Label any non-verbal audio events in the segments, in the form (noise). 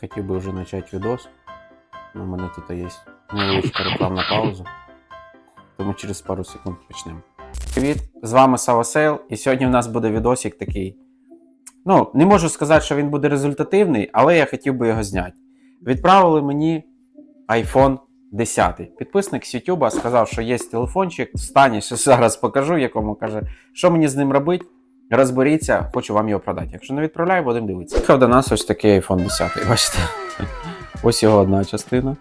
Хотів би вже почати відос. У мене тут є невеличка рекламна пауза. Тому через пару секунд почнемо. Привіт! З вами Сава Сейл, і сьогодні в нас буде відосик такий. Ну, не можу сказати, що він буде результативний, але я хотів би його зняти. Відправили мені iPhone 10. Підписник з YouTube сказав, що є телефончик в що зараз покажу, якому каже, що мені з ним робити. Розберіться, хочу вам його продати. Якщо не відправляю, будемо дивитися. До нас ось такий iPhone 10, бачите? (laughs) Ось його одна частина.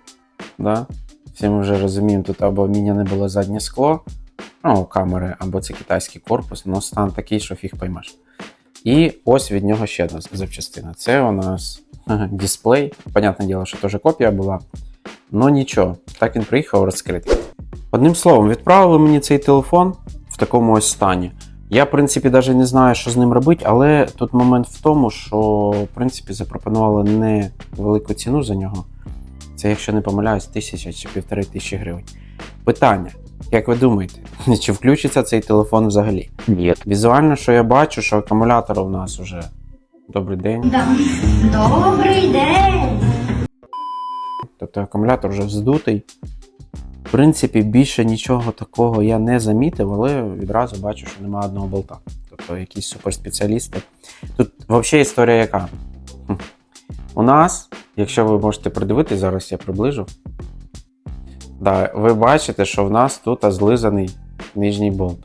Да? Всі ми вже розуміємо, тут або міняне було заднє скло, ну, камери, або це китайський корпус, але стан такий, що фіг поймеш. І ось від нього ще одна запчастина. Це у нас дисплей. Понятне діло, що теж копія була. Ну нічого, так він приїхав розкритий. Одним словом, відправили мені цей телефон в такому ось стані. Я, в принципі, навіть не знаю, що з ним робити, але тут момент в тому, що в принципі запропонували не велику ціну за нього. Це, якщо не помиляюсь, тисяча чи півтори тисячі гривень. Питання: як ви думаєте, (laughs) чи включиться цей телефон взагалі? Нет. Візуально, що я бачу, що акумулятор у нас уже добрий день. Да. Добрий день! Тобто акумулятор вже вздутий. В принципі, більше нічого такого я не замітив, але відразу бачу, що немає одного болта. Тобто якісь суперспеціалісти. Тут взагалі історія яка? У нас, якщо ви можете придивитись, зараз я приближу. Да, ви бачите, що в нас тут злизаний нижній болт.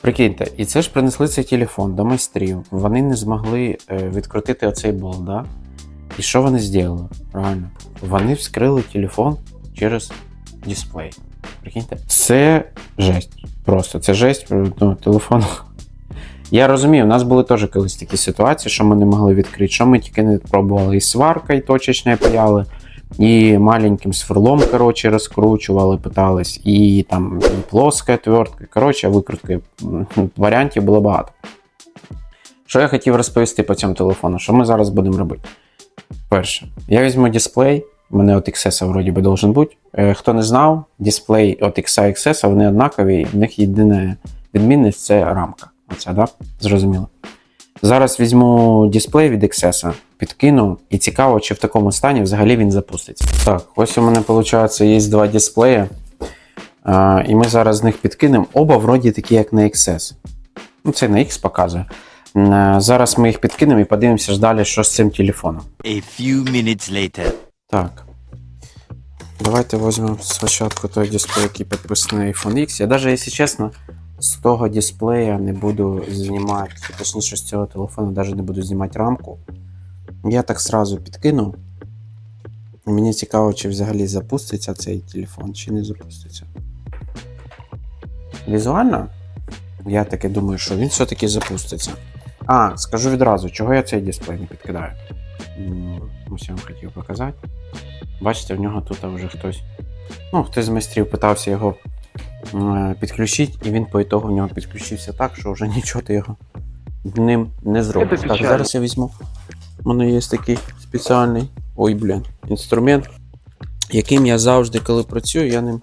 Прикиньте, і це ж принесли цей телефон до майстрів. Вони не змогли е, відкрутити оцей болт, да? І що вони зробили? Правильно? Вони вскрили телефон через дисплей. Прикиньте, це жесть. Просто це жесть ну, телефон. Я розумію, у нас були теж колись такі ситуації, що ми не могли відкрити, що ми тільки не пробували і сваркою точечною паяли, і маленьким сверлом, коротше, розкручували, питались, і там і плоска отвертка. Коротше, викрутки варіантів було багато. Що я хотів розповісти по цьому телефону? Що ми зараз будемо робити? Перше, я візьму дисплей. Мене от XS вроді би должен бути. Е, хто не знав, дисплей от X XS, вони однакові, в них єдина відмінність це рамка. Оце, да? Зрозуміло. Зараз візьму дисплей від XS, підкину, і цікаво, чи в такому стані взагалі він запуститься. Так, ось у мене виходить, є два дисплеї. А, і ми зараз з них підкинемо. Оба вроді такі, як на XS. Ну, це на X показує. Зараз ми їх підкинемо і подивимося ж далі, що з цим телефоном. A few minutes later. Так. Давайте візьмемо спочатку той дисплей, який підписаний iPhone X. Я навіть, якщо чесно, з того дисплея не буду знімати, точніше з цього телефону навіть не буду знімати рамку. Я так сразу підкину. Мені цікаво, чи взагалі запуститься цей телефон, чи не запуститься. Візуально, я таки думаю, що він все-таки запуститься. А, скажу відразу, чого я цей дисплей не підкидаю. Ось я вам хотів показати. Бачите, в нього тут вже хтось. Ну, хтось з майстрів питався його е, підключити, і він по ітогу в нього підключився так, що вже (laughs) нічого ти його ним не зробиш. Так, зараз я візьму. У мене є такий спеціальний ой, блін, інструмент, яким я завжди, коли працюю, я ним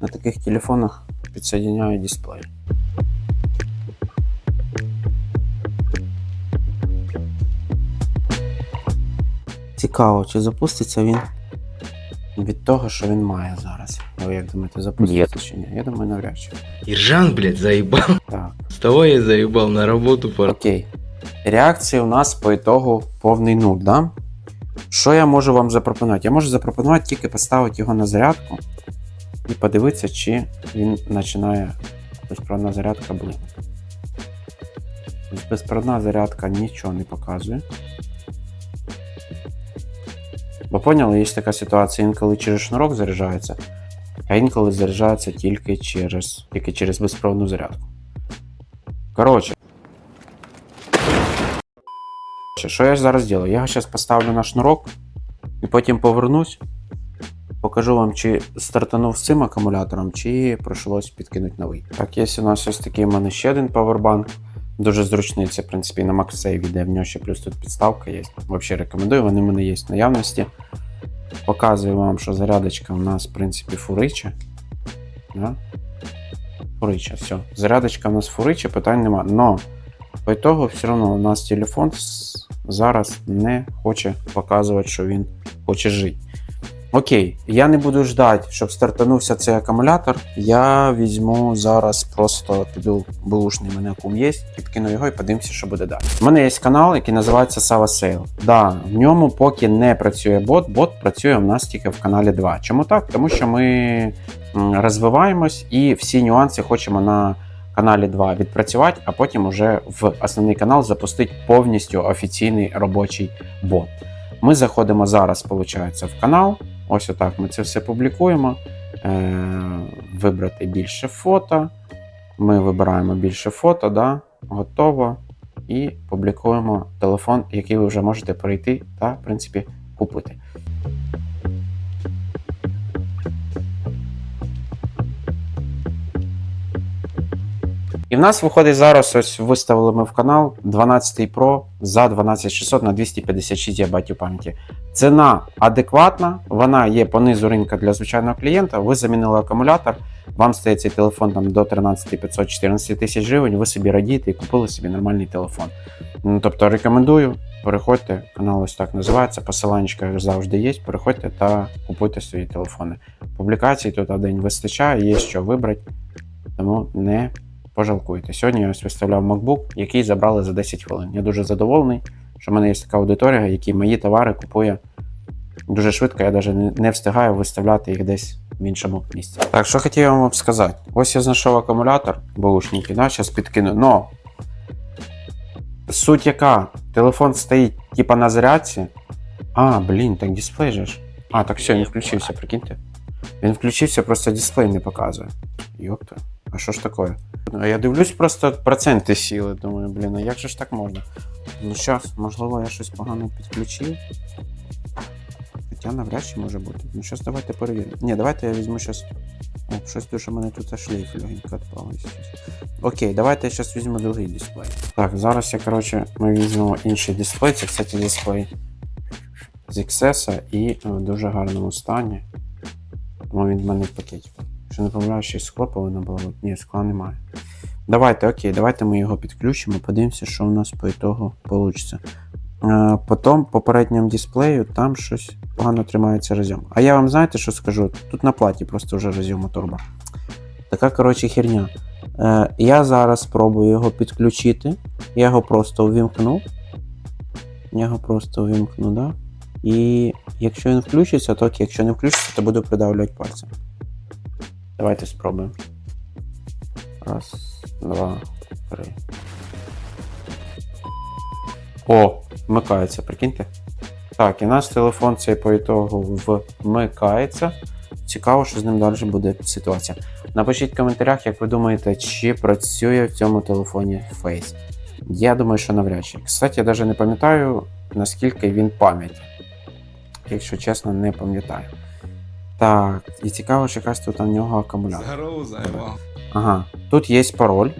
на таких телефонах підсоединяю дисплей. Цікаво, чи запуститься він від того, що він має зараз. Ви як думаєте, запуститься Ні. чи ні? Я думаю, навряд чи. Ержан, блядь, заебал. Так. Того я заебал на работу пора. Окей. Реакція у нас по ітогу повний нуль, да? Що я можу вам запропонувати? Я можу запропонувати тільки поставити його на зарядку і подивитися, чи він починає безпроводна зарядка блимати. Безпроводна зарядка нічого не показує. Бо поняли, є така ситуація, інколи через шнурок заряджається, а інколи заряджається тільки через, тільки через безпроводну зарядку. Коротше. Що я зараз зроблю? Я зараз поставлю на шнурок і потім повернусь. Покажу вам, чи стартанув з цим акумулятором, чи прийшлось підкинути новий. Так, є у нас ось такий у мене ще один павербанк. Дуже зручний, це, в принципі, на MagSafe йде, в нього ще плюс тут підставка є. Взагалі рекомендую, вони в мене є в наявності. Показую вам, що зарядочка у нас, в принципі, фурича. Да? Фурича, все. Зарядочка у нас фурича, питань нема. Но По ітогу, все одно у нас телефон зараз не хоче показувати, що він хоче жити. Окей, я не буду ждати, щоб стартанувся цей акумулятор. Я візьму зараз просто піду бушний, мене кум є, підкину його і подивимося, що буде далі. У мене є канал, який називається Sava Sale. Да, в ньому поки не працює бот, бот працює у нас тільки в каналі 2. Чому так? Тому що ми розвиваємось і всі нюанси хочемо на каналі 2 відпрацювати, а потім уже в основний канал запустити повністю офіційний робочий бот. Ми заходимо зараз, виходить, в канал. Ось отак ми це все публікуємо. Е, вибрати більше фото. Ми вибираємо більше фото, да? готово. І публікуємо телефон, який ви вже можете перейти та, в принципі, купити. І в нас виходить зараз, ось виставили ми в канал 12 Pro за 12600 на 256 ГБ пам'яті. Ціна адекватна, вона є по низу ринка для звичайного клієнта. Ви замінили акумулятор, вам стає цей телефон там до 13 514 тисяч гривень, ви собі радієте і купили собі нормальний телефон. Ну, тобто рекомендую, переходьте, канал ось так називається, посилання завжди є. Переходьте та купуйте свої телефони. Публікацій тут день вистачає, є що вибрати, тому не пожалкуйте. Сьогодні я ось виставляв MacBook, який забрали за 10 хвилин. Я дуже задоволений, що в мене є така аудиторія, які мої товари купує дуже швидко. Я навіть не- встигаю виставляти їх десь в іншому місці. Так, що хотів я вам сказати? Ось я знайшов акумулятор, баушники, да, зараз підкину. Но суть яка? Телефон стоїть типа на зарядці. А, блін, так дисплей же ж. А, так все, він включився, прикиньте. Він включився, просто дисплей не показує. Йопта, а що ж таке? А я дивлюсь, просто проценти сіли. Думаю, блін, а як же ж так можна? Ну зараз, можливо, я щось погано підключив. Хоча навряд чи може бути. Ну зараз давайте перевіримо. Ні, давайте я візьму зараз. О, щось дуже мене тут шлейф легенько відпався. Окей, давайте я зараз візьму другий дисплей. Так, зараз я, коротше, ми візьмемо інший дисплей. Це, кстати, дисплей з XS і в дуже гарному стані. Тому він в мене в. Якщо не помиляю, ще скло повинно було. Ні, скла немає. Давайте, окей, давайте ми його підключимо, подивимося, що у нас по ітогу вийде. Потім по передньому дисплею там щось погано тримається розйом. А я вам знаєте, що скажу? Тут на платі просто вже розйому турбо. Така, коротше, херня. Е, я зараз спробую його підключити. Я його просто увімкну. Я його просто увімкну, да? І якщо він включиться, то окей. Якщо не включиться, то буду придавлювати пальцем. Давайте спробуємо. Раз, два, три. О, вмикається, прикиньте. Так, і наш телефон цей по ітогу вмикається. Цікаво, що з ним далі буде ситуація. Напишіть в коментарях, як ви думаєте, чи працює в цьому телефоні Face. Я думаю, що навряд чи. Кстати, я навіть не пам'ятаю, наскільки він пам'яті. Якщо чесно, не пам'ятаю. Так, і цікаво, чи якась тут у нього акумулятор. Здорово, заебал. Ага, тут є пароль.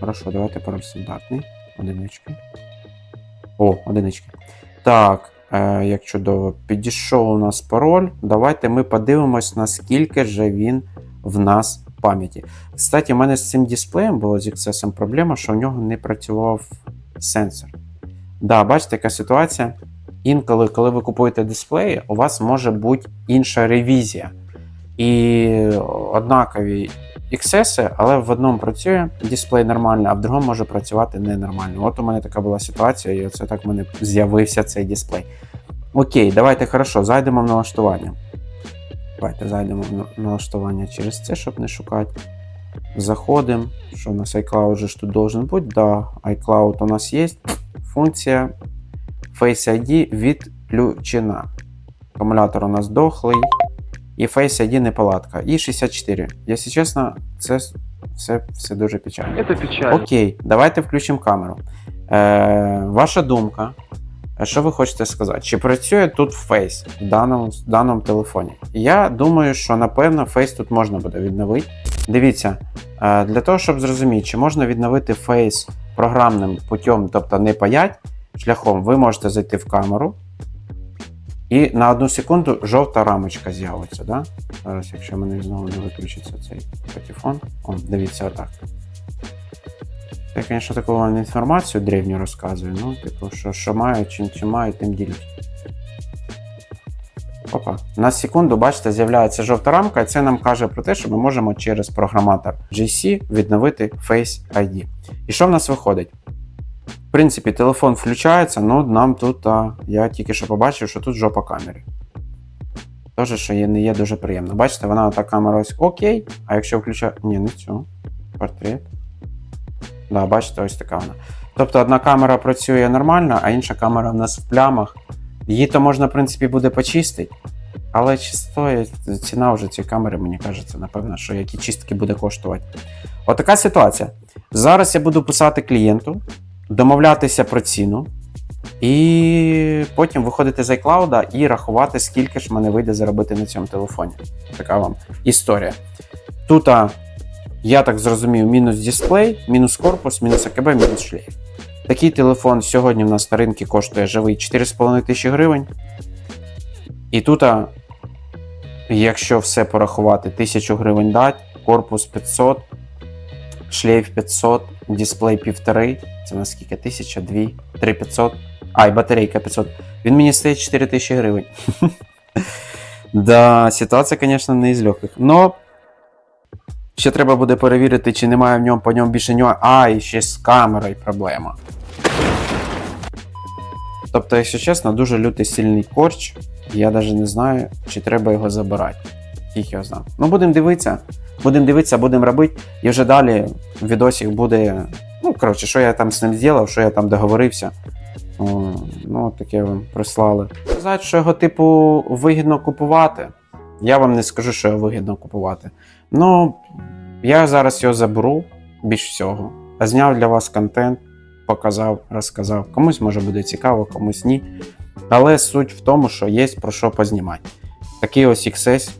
Хорошо, давайте пароль стандартний. Одинички. О, одинички. Так, е, як чудово, підійшов у нас пароль. Давайте ми подивимось, наскільки же він в нас пам'яті. Кстати, у мене з цим дисплеєм було з XS проблема, що в нього не працював сенсор. Да, бачите, яка ситуація. Інколи, коли ви купуєте дисплеї, у вас може бути інша ревізія. І однакові XS, але в одному працює дисплей нормально, а в другому може працювати ненормально. От у мене така була ситуація, і оце так в мене з'явився цей дисплей. Окей, давайте хорошо, зайдемо в налаштування. Давайте зайдемо в налаштування через це, щоб не шукати. Заходимо. Що у нас iCloud же ж тут должен бути? Да, iCloud у нас є. Функція Face ID відключена. Акумулятор у нас дохлий. І Face ID неполадка. І 64. Якщо чесно, це все, все дуже печально. Это печально. Окей, давайте включимо камеру. Е, ваша думка. е, Що ви хочете сказати? Чи працює тут Face в даному, в даному телефоні? Я думаю, що напевно Face тут можна буде відновити. Дивіться, е, для того, щоб зрозуміти, чи можна відновити Face програмним путем, тобто не паять шляхом, ви можете зайти в камеру. І на одну секунду жовта рамочка з'явиться. Да? Зараз, якщо мене знову не виключиться цей патефон. О, дивіться отак. Я, звісно, таку вам інформацію древню розказую. Ну, типу, що, що маю, чим, чим маю, тим ділюсь. Опа. На секунду, бачите, з'являється жовта рамка, і це нам каже про те, що ми можемо через програматор GC відновити Face ID. І що в нас виходить? Принципі, телефон включається, ну нам тут, а, я тільки що побачив, що тут жопа камери. Теж, що є, не є дуже приємно. Бачите, вона та камера ось окей, а якщо включаю. Ні, не цю. Портрет. Да, бачите, ось така вона. Тобто одна камера працює нормально, а інша камера в нас в плямах. Її то можна, в принципі, буде почистити. Але чи стоїть ціна вже цієї камери, мені кажеться, напевно, що які чистки буде коштувати. Отака ситуація. Зараз я буду писати клієнту, домовлятися про ціну, і потім виходити з iCloud і рахувати, скільки ж мене вийде заробити на цьому телефоні. Така вам історія. Тут, я так зрозумів, мінус дисплей, мінус корпус, мінус АКБ, мінус шлейф. Такий телефон сьогодні в нас на ринку коштує живий 4,5 тисячі гривень. І тут, якщо все порахувати, 1000 гривень дать, корпус 500, шлейф 500, дисплей 1,5. Це наскільки? 1000, 2, 3500. А, і батарейка 500. Він мені стоїть 4000 гривень. (laughs) Да, ситуація, звісно, не із легких. Но ще треба буде перевірити, чи немає в ньому по ньому більше нього. А, і ще з камерою проблема. Тобто, якщо чесно, дуже лютий сильний корч. Я навіть не знаю, чи треба його забирати. Їх його знав. Ну, будемо дивитися. Будемо дивитися, будемо робити. І вже далі в відосі буде. Ну, коротше, що я там з ним зробив, що я там договорився. О, ну, таке вам прислали. Сказати, що його, типу, вигідно купувати. Я вам не скажу, що його вигідно купувати. Ну, я зараз його заберу більш всього. А зняв для вас контент, показав, розказав. Комусь може буде цікаво, комусь ні. Але суть в тому, що є про що познімати. Такий ось XS,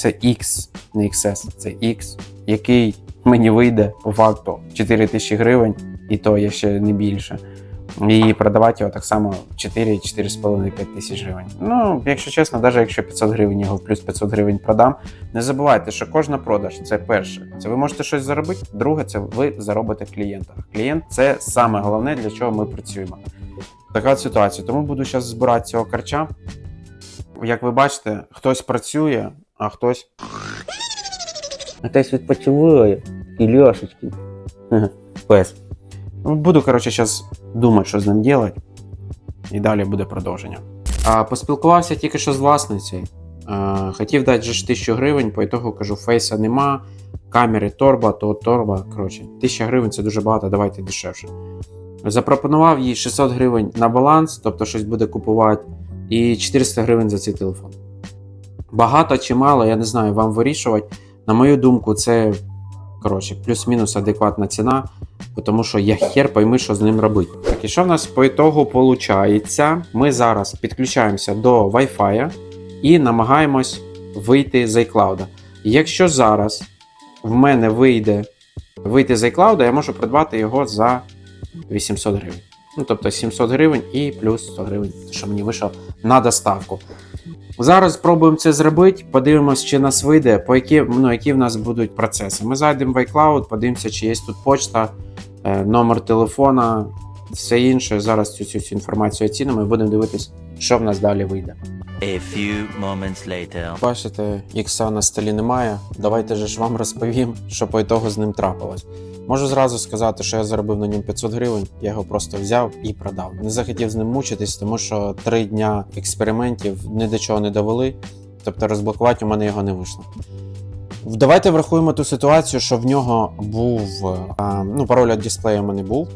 це X, не XS, це X, який мені вийде по факту 4 тисячі гривень, і то є ще не більше. І продавати його так само 4-4,5 тисяч гривень. Ну, якщо чесно, навіть якщо 500 гривень його плюс 500 гривень продам, не забувайте, що кожна продаж це перше. Це ви можете щось заробити. Друге, це ви заробите клієнта. Клієнт це саме головне, для чого ми працюємо. Така ситуація. Тому буду зараз збирати цього карча. Як ви бачите, хтось працює, а хтось. Хтось відпочиває. І Льошечки. (laughs) Пес. Ну, Буду, коротше, зараз думати, що з ним робити. І далі буде продовження. А, поспілкувався тільки що з власницею. А, хотів дати же 1000 гривень, по ітогу кажу, фейса нема, камери торба, то торба. Коротше, 1000 гривень це дуже багато, давайте дешевше. Запропонував їй 600 гривень на баланс, тобто щось буде купувати, і 400 гривень за цей телефон. Багато чи мало, я не знаю, вам вирішувати. На мою думку, це коротше, плюс-мінус адекватна ціна, тому що я хер пойми, що з ним робити. Так, і що в нас по ітогу виходить? Ми зараз підключаємося до Wi-Fi і намагаємось вийти з iCloud. Якщо зараз в мене вийде вийти з iCloud, я можу придбати його за 800 гривень. Ну, тобто 700 гривень і плюс 100 гривень, що мені вийшло на доставку. Зараз спробуємо це зробити, подивимось, чи нас вийде, по які, ну, які в нас будуть процеси. Ми зайдемо в iCloud, подивимося, чи є тут почта, е, номер телефона, все інше. Зараз цю, цю, цю інформацію оцінимо і будемо дивитись, що в нас далі вийде. A few moments later. Бачите, ікса на столі немає. Давайте же ж вам розповім, що по ітогу з ним трапилось. Можу зразу сказати, що я заробив на ньому 500 гривень, я його просто взяв і продав. Не захотів з ним мучитись, тому що три дня експериментів ні до чого не довели, тобто розблокувати у мене його не вийшло. Давайте врахуємо ту ситуацію, що в нього був ну, пароль від дисплею у мене був.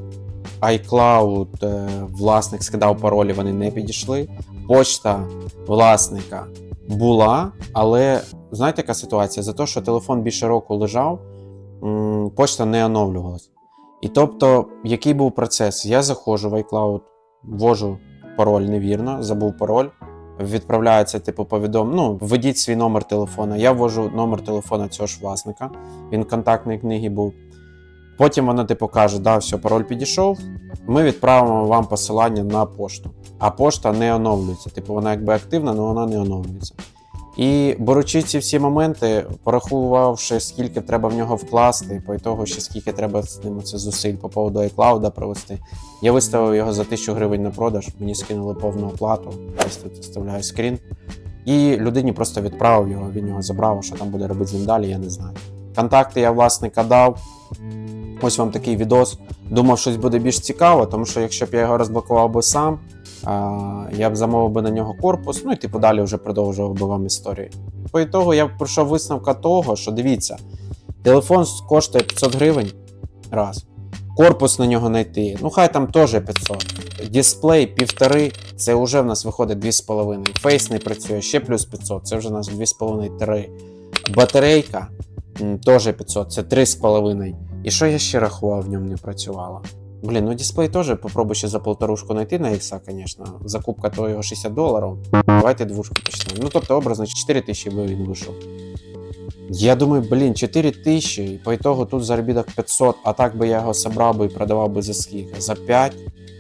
iCloud е, власник скидав паролі, вони не підійшли. Почта власника була, але знаєте, яка ситуація? За те, що телефон більше року лежав, почта не оновлювалась. І тобто, який був процес? Я заходжу в iCloud, ввожу пароль невірно, забув пароль. Відправляється, типу, повідом. Ну, введіть свій номер телефона. Я ввожу номер телефона цього ж власника. Він в контактній книгі був. Потім вона, типу, каже: да, все, пароль підійшов. Ми відправимо вам посилання на пошту. А пошта не оновлюється. Типу, вона якби активна, але вона не оновлюється. І беручи ці всі моменти, порахувавши, скільки треба в нього вкласти, по того, ще скільки треба з ним це зусиль по поводу iCloud провести, я виставив його за 1000 гривень на продаж, мені скинули повну оплату. Ось тут вставляю скрін. І людині просто відправив його, він його забрав, що там буде робити з ним далі, я не знаю. Контакти я власника дав. Ось вам такий відос. Думав, щось буде більш цікаво, тому що якщо б я його розблокував би сам, я б замовив би на нього корпус, ну і типу далі вже продовжував би вам історію. По ітогу я пройшов висновка того, що дивіться, телефон коштує 500 гривень. Раз. Корпус на нього знайти. Ну, хай там теж 500. Дисплей півтори, це вже в нас виходить 2,5. Фейс не працює, ще плюс 500, це вже у нас 2,5-3. Батарейка теж 500, це 3,5. І що я ще рахував, в ньому не працювало? Блін, ну дисплей теж попробуй ще за полторушку знайти на ікса, звісно. Закупка то його 60 доларів. Давайте двушку почнемо. Ну, тобто, образно, 4 тисячі би він вийшов. Я думаю, блін, 4 тисячі, і по ітогу тут заробіток 500, а так би я його собрав би і продавав би за скільки? За 5?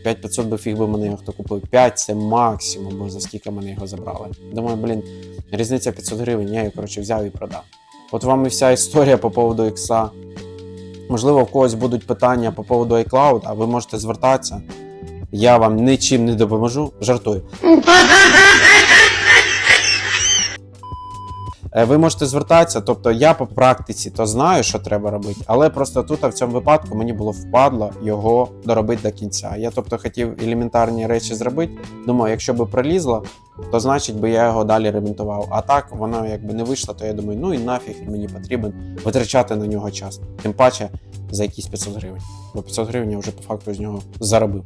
5500 би фіг би мене його хто купив. 5 це максимум, бо за скільки мене його забрали. Думаю, блін, різниця 500 гривень, я її, коротше, взяв і продав. От вам і вся історія по поводу ікса. Можливо, в когось будуть питання по поводу iCloud, а ви можете звертатися. Я вам нічим не допоможу. Жартую. Е, Ви можете звертатися, тобто я по практиці то знаю, що треба робити, але просто тут а в цьому випадку мені було впадло його доробити до кінця. Я тобто хотів елементарні речі зробити. Думаю, якщо би пролізло, то значить би я його далі ремонтував. А так воно якби не вийшло, то я думаю, ну і нафіг мені потрібен витрачати на нього час. Тим паче за якісь 500 гривень. Бо 500 гривень я вже по факту з нього заробив.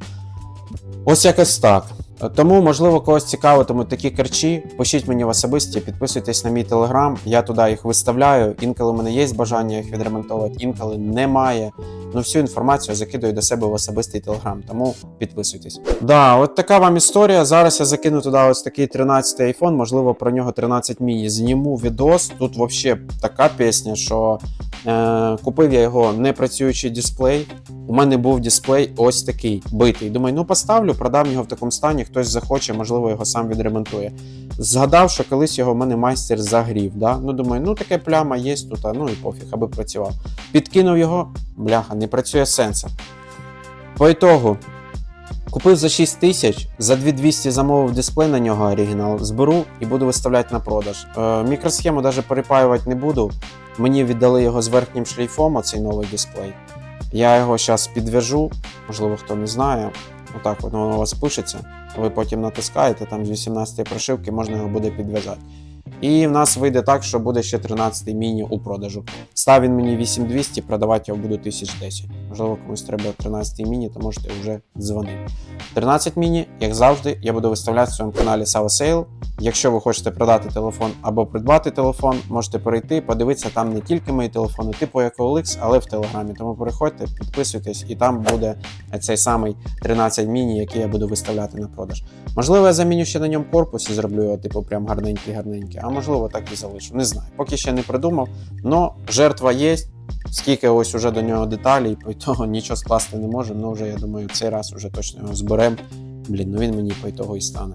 Ось якось так. Тому, можливо, когось цікавитимуть такі керчі. Пишіть мені в особисті, підписуйтесь на мій телеграм, я туди їх виставляю. Інколи в мене є бажання їх відремонтувати, інколи немає. Ну, всю інформацію закидую до себе в особистий телеграм, тому підписуйтесь. Да, от така вам історія. Зараз я закину туди ось такий 13 iPhone, можливо, про нього 13 міні. Зніму відос. Тут взагалі така пісня, що е, купив я його не працюючий дисплей. У мене був дисплей ось такий битий. Думаю, ну поставлю, продам його в такому стані. Хтось захоче, можливо, його сам відремонтує. Згадав, що колись його в мене майстер загрів. Да? Ну думаю, ну таке пляма є тут, а ну і пофіг, аби працював. Підкинув його, бляха, не працює сенсор. По ітогу, купив за 6 тисяч, за 2200 замовив дисплей на нього оригінал, зберу і буду виставляти на продаж. Е, мікросхему навіть перепаювати не буду. Мені віддали його з верхнім шлейфом, оцей новий дисплей. Я його зараз підв'яжу, можливо, хто не знає. Отак воно у вас пишеться. Ви потім натискаєте, там з 18 прошивки можна його буде підв'язати. І в нас вийде так, що буде ще 13 міні у продажу. Став він мені 8200, продавати його буду 1010. Можливо, комусь треба 13 міні, то можете вже дзвонити. 13 міні, як завжди, я буду виставляти в своєму каналі Sava. Якщо ви хочете продати телефон або придбати телефон, можете перейти, подивитися там не тільки мої телефони, типу як OLX, але в Телеграмі. Тому переходьте, підписуйтесь, і там буде цей самий 13 міні, який я буду виставляти на продаж. Можливо, я заміню ще на ньому корпус і зроблю його, типу, прям гарненький-гарненький, а можливо, так і залишу. Не знаю. Поки ще не придумав. Но жертва є. Скільки ось уже до нього деталей, по того нічого скласти не може. Ну вже я думаю, цей раз вже точно його зберемо. Блін, ну він мені по того і стане.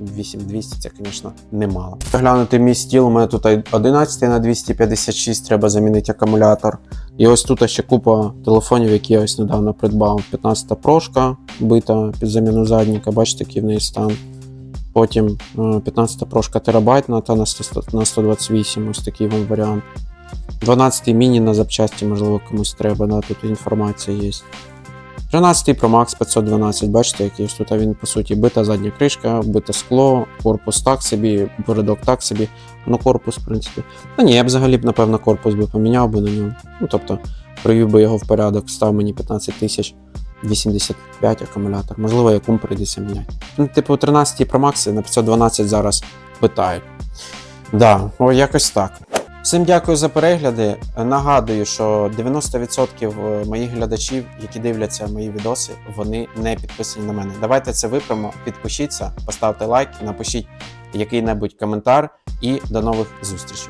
8200 це, звісно, немало. Глянути мій стіл, у мене тут 11 на 256, треба замінити акумулятор. І ось тут ще купа телефонів, які я ось недавно придбав. 15 прошка бита під заміну задніка, бачите, який в неї стан. Потім е, 15 прошка терабайтна та на 100 на 128, ось такий вам варіант. 12 міні на запчасті, можливо, комусь треба, да, тут інформація є. 13 Pro Max 512, бачите, який тут він, по суті, бита задня кришка, бите скло, корпус так собі, передок так собі, ну корпус, в принципі. Та ні, я б взагалі б, напевно, корпус би поміняв би на ньому. Ну, тобто, привів би його в порядок, став мені 15 тисяч 85 акумулятор. Можливо, якому прийдеться міняти. Ну, типу, 13 Pro Max на 512 зараз питають. Да, о, якось так. Всім дякую за перегляди. Нагадую, що 90% моїх глядачів, які дивляться мої відоси, вони не підписані на мене. Давайте це виправимо. Підпишіться, поставте лайк, напишіть який-небудь коментар і до нових зустрічей.